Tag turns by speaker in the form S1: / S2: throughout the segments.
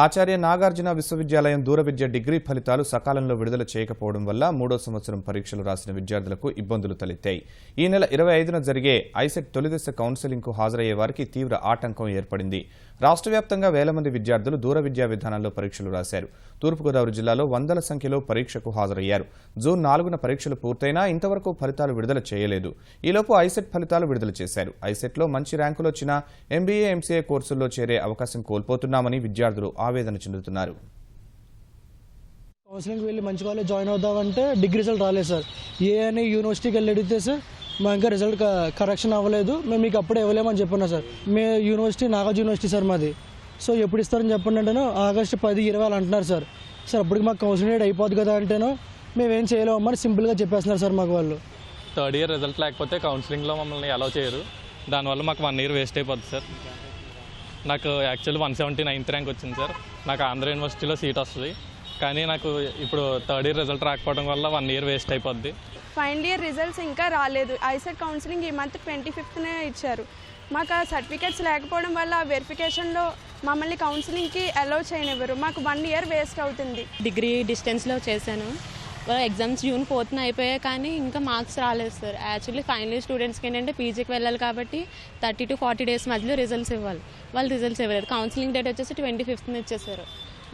S1: ఆచార్య నాగార్జున విశ్వవిద్యాలయం దూర విద్య డిగ్రీ ఫలితాలు సకాలంలో విడుదల చేయకపోవడం వల్ల మూడో సంవత్సరం పరీక్షలు రాసిన విద్యార్థులకు ఇబ్బందులు తలెత్తాయి. ఈ నెల ఇరవై ఐదున జరిగే ఐసెట్ తొలిదశ కౌన్సిలింగ్కు హాజరయ్యే వారికి తీవ్ర ఆటంకం ఏర్పడింది. రాష్ట్ర వ్యాప్తంగా వేల మంది విద్యార్థులు దూర విద్యా విధానంలో పరీక్షలు రాశారు. తూర్పుగోదావరి జిల్లాలో వందల సంఖ్యలో పరీక్షకు హాజరయ్యారు. జూన్ నాలుగున పరీక్షలు పూర్తయినా ఇంతవరకు ఫలితాలు విడుదల చేయలేదు. ఈలోపు ఐసెట్ ఫలితాలు విడుదల చేశారు. ఐసెట్లో మంచి ర్యాంకులు వచ్చినా ఎంబీఏ ఎంసీఏ కోర్సుల్లో చేరే అవకాశం కోల్పోతున్నామని విద్యార్థులు ఆవేదన చెందుతున్నారు.
S2: కౌన్సిలింగ్కి వెళ్ళి మంచి కాలేజ్ జాయిన్ అవుదామంటే డిగ్రీ రిజల్ట్ రాలేదు సార్. ఏ అని యూనివర్సిటీకి వెళ్ళి అడిగితే సార్ మా ఇంకా రిజల్ట్ కరెక్షన్ అవ్వలేదు. మేము మీకు అప్పుడే ఇవ్వలేమని చెప్పున్నా సార్. మే యూనివర్సిటీ నాగార్జున యూనివర్సిటీ సార్ మాది. సో ఎప్పుడు ఇస్తారని చెప్పండి అంటేనో ఆగస్టు పది ఇరవై అంటున్నారు సార్. సార్ అప్పటికి మాకు కౌన్సిలింగ్ డేట్ అయిపోద్ది కదా అంటేనో మేమేం చేయలేమని సింపుల్గా చెప్పేస్తున్నారు సార్ మాకు వాళ్ళు.
S3: థర్డ్ ఇయర్ రిజల్ట్ లేకపోతే కౌన్సిలింగ్లో మమ్మల్ని అలౌ చేయరు. దానివల్ల మాకు వన్ ఇయర్ వేస్ట్ అయిపోద్ది సార్. నాకు actual one seventy ninth rank వచ్చింది సార్. నాకు ఆంధ్ర యూనివర్సిటీలో సీట్ వస్తుంది. కానీ నాకు ఇప్పుడు థర్డ్ ఇయర్ రిజల్ట్ రాకపోవడం వల్ల వన్ ఇయర్ వేస్ట్ అయిపోద్ది.
S4: ఫైనల్ ఇయర్ రిజల్ట్స్ ఇంకా రాలేదు. ఐసెట్ కౌన్సిలింగ్ ఈ మంత్ ట్వంటీ ఫిఫ్త్నే ఇచ్చారు. మాకు ఆ సర్టిఫికేట్స్ లేకపోవడం వల్ల ఆ వెరిఫికేషన్లో మమ్మల్ని కౌన్సిలింగ్కి అలౌ చేయనివ్వరు. మాకు వన్ ఇయర్ వేస్ట్ అవుతుంది.
S5: డిగ్రీ డిస్టెన్స్లో చేశాను. ఎగ్జామ్స్ జూన్ ఫోర్త్న అయిపోయాయి కానీ ఇంకా మార్క్స్ రాలేదు సార్ యాక్చువల్లీ ఫైనల్ ఇయర్ స్టూడెంట్స్కి ఏంటంటే పీజీకి వెళ్ళాలి కాబట్టి థర్టీ టు ఫార్టీ డేస్ మధ్యలో రిజల్ట్స్ ఇవ్వాలి. వాళ్ళు రిజల్ట్స్ ఇవ్వలేదు. కౌన్సిలింగ్ డేట్ వచ్చేసి ట్వంటీ ఫిఫ్త్న ఇచ్చేసారు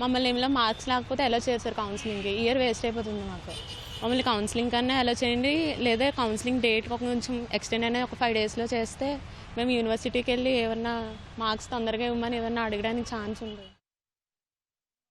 S5: మమ్మల్ని ఏమిలో మార్క్స్ లేకపోతే ఎలా చేశారు కౌన్సిలింగ్కి ఇయర్ వేస్ట్ అయిపోతుంది మాకు. మమ్మల్ని కౌన్సిలింగ్ కన్నా ఎలా చేయండి? లేదా కౌన్సిలింగ్ డేట్ ఒక కొంచెం ఎక్స్టెండ్ అనేది ఒక ఫైవ్ డేస్లో చేస్తే మేము యూనివర్సిటీకి వెళ్ళి ఏమన్నా మార్క్స్ తొందరగా ఇవ్వమని ఏమన్నా అడగడానికి ఛాన్స్ ఉంది?